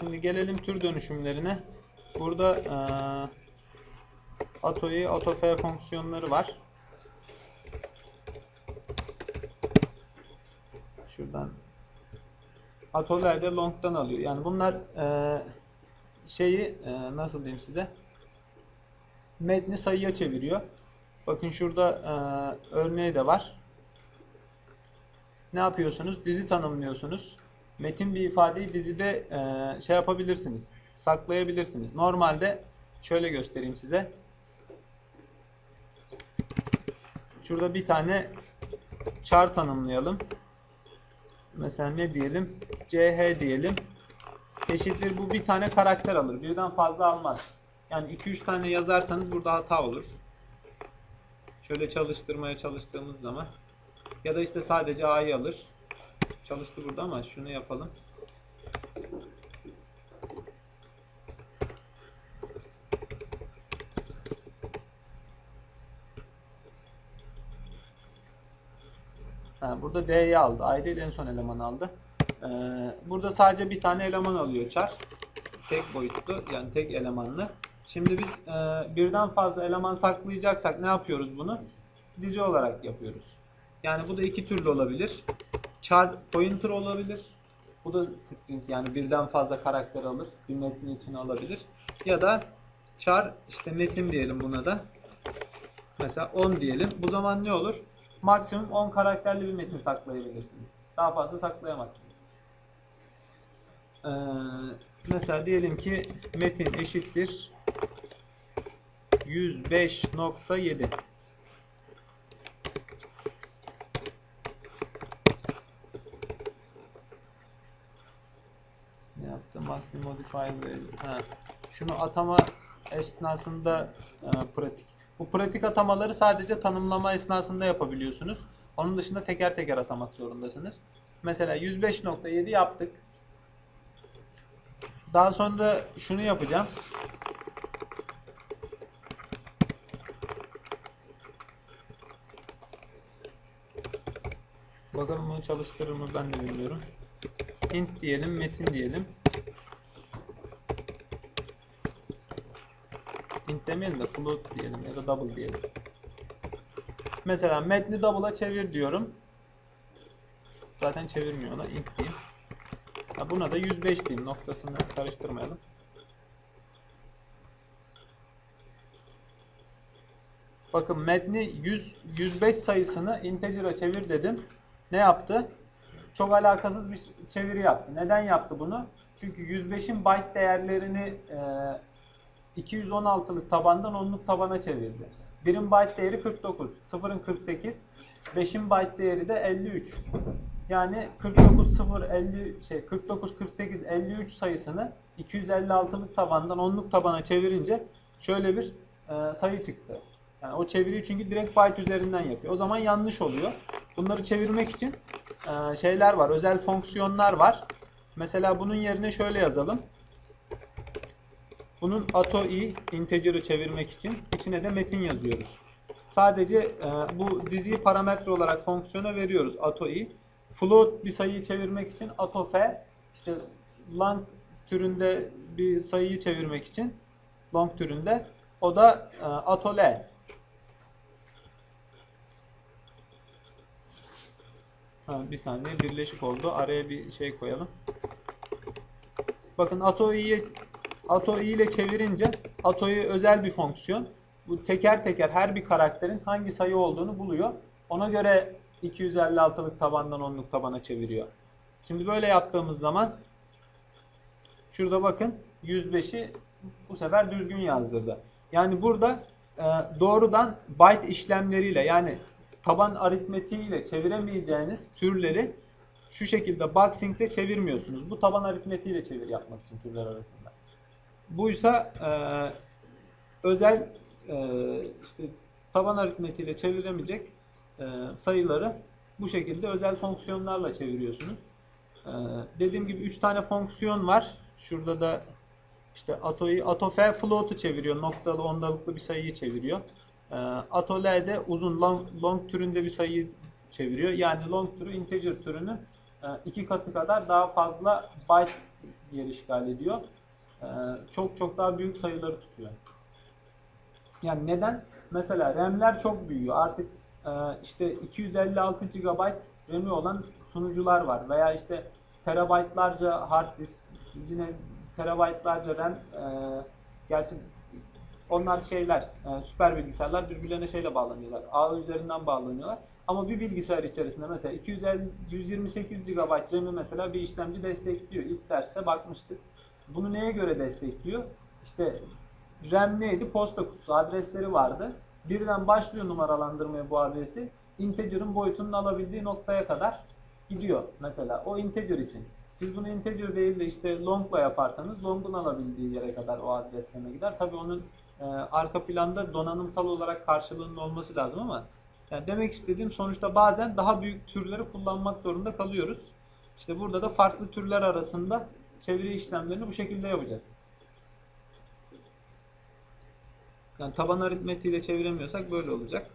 Şimdi gelelim tür dönüşümlerine. Burada eee AutoI, AutoF fonksiyonları var. Şuradan Atoller de long'dan alıyor. Yani bunlar eee, şeyi eee, nasıl diyeyim size? Metni sayıya çeviriyor. Bakın şurada eee, örneği de var. Ne yapıyorsunuz? Dizi tanımlıyorsunuz. Metin bir ifadeyi dizide eee, şey yapabilirsiniz. Saklayabilirsiniz. Normalde şöyle göstereyim size. Şurada bir tane char tanımlayalım. Mesela ne diyelim? CH diyelim. Eşittir bu bir tane karakter alır. Birden fazla almaz. Yani 2-3 tane yazarsanız burada hata olur. Şöyle çalıştırmaya çalıştığımız zaman. Ya da işte sadece A'yı alır. Çalıştı burada ama şunu yapalım. Ha, burada D'yi aldı. I değil en son elemanı aldı. Ee, burada sadece bir tane eleman alıyor char. Tek boyutlu yani tek elemanlı. Şimdi biz e, birden fazla eleman saklayacaksak ne yapıyoruz bunu? Dizi olarak yapıyoruz. Yani bu da iki türlü olabilir. Char pointer olabilir. Bu da string yani birden fazla karakter alır. Bir metni içine alabilir. Ya da char işte metin diyelim buna da. Mesela 10 diyelim. Bu zaman ne olur? Maksimum 10 karakterli bir metin saklayabilirsiniz. Daha fazla saklayamazsınız. Ee, mesela diyelim ki metin eşittir 105.7 be modified value. Ha. Şunu atama esnasında e, pratik. Bu pratik atamaları sadece tanımlama esnasında yapabiliyorsunuz. Onun dışında teker teker atamak zorundasınız. Mesela 105.7 yaptık. Daha sonra şunu yapacağım. Bakalım bunu çalıştırır mı ben de bilmiyorum. İnt diyelim, metin diyelim. int demeyelim de float diyelim ya da double diyelim. Mesela metni double'a çevir diyorum. Zaten çevirmiyor ona int diyeyim. Ha, buna da 105 diyeyim. Noktasını karıştırmayalım. Bakın metni 100, 105 sayısını integer'a çevir dedim. Ne yaptı? Çok alakasız bir çeviri yaptı. Neden yaptı bunu? Çünkü 105'in byte değerlerini e, 216'lık tabandan 10'luk tabana çevirdi. 1'in byte değeri 49, 0'ın 48, 5'in byte değeri de 53. Yani 49 0 50 şey 49 48 53 sayısını 256'lık tabandan 10'luk tabana çevirince şöyle bir e, sayı çıktı. Yani o çeviriyi çünkü direkt byte üzerinden yapıyor. O zaman yanlış oluyor. Bunları çevirmek için e, şeyler var, özel fonksiyonlar var. Mesela bunun yerine şöyle yazalım. Bunun atoi integer'ı çevirmek için içine de metin yazıyoruz. Sadece e, bu diziyi parametre olarak fonksiyona veriyoruz atoi. Float bir sayıyı çevirmek için atofe, işte long türünde bir sayıyı çevirmek için long türünde o da e, atole. Ha, bir saniye birleşik oldu. Araya bir şey koyalım. Bakın atoi'yi atoi ile çevirince atoi özel bir fonksiyon. Bu teker teker her bir karakterin hangi sayı olduğunu buluyor. Ona göre 256'lık tabandan 10'luk tabana çeviriyor. Şimdi böyle yaptığımız zaman şurada bakın 105'i bu sefer düzgün yazdırdı. Yani burada e, doğrudan byte işlemleriyle yani taban aritmetiğiyle çeviremeyeceğiniz türleri şu şekilde boxing'de çevirmiyorsunuz. Bu taban aritmetiğiyle çevir yapmak için türler arasında. Buysa e, özel e, işte taban aritmetiğiyle çeviremeyecek e, sayıları bu şekilde özel fonksiyonlarla çeviriyorsunuz. E, dediğim gibi 3 tane fonksiyon var. Şurada da işte ato'yu atof float'u çeviriyor. Noktalı ondalıklı bir sayıyı çeviriyor. E, atol de uzun long, long türünde bir sayıyı çeviriyor. Yani long türü integer türünü e, iki katı kadar daha fazla byte yer işgal ediyor. Ee, çok çok daha büyük sayıları tutuyor. Yani neden? Mesela RAM'ler çok büyüyor. Artık e, işte 256 GB RAM'i olan sunucular var veya işte terabaytlarca hard disk, yine terabaytlarca RAM. E, gerçi onlar şeyler, e, süper bilgisayarlar birbirlerine şeyle bağlanıyorlar. Ağ üzerinden bağlanıyorlar. Ama bir bilgisayar içerisinde mesela 250 128 GB RAM'i mesela bir işlemci destekliyor. İlk derste bakmıştık. Bunu neye göre destekliyor? İşte RAM neydi? Posta kutusu adresleri vardı. Birden başlıyor numaralandırmaya bu adresi. Integer'ın boyutunun alabildiği noktaya kadar gidiyor mesela. O integer için. Siz bunu integer değil de işte long'la yaparsanız long'un alabildiği yere kadar o adresleme gider. Tabi onun e, arka planda donanımsal olarak karşılığının olması lazım ama yani demek istediğim sonuçta bazen daha büyük türleri kullanmak zorunda kalıyoruz. İşte burada da farklı türler arasında çeviri işlemlerini bu şekilde yapacağız. Yani taban aritmetiğiyle çeviremiyorsak böyle olacak.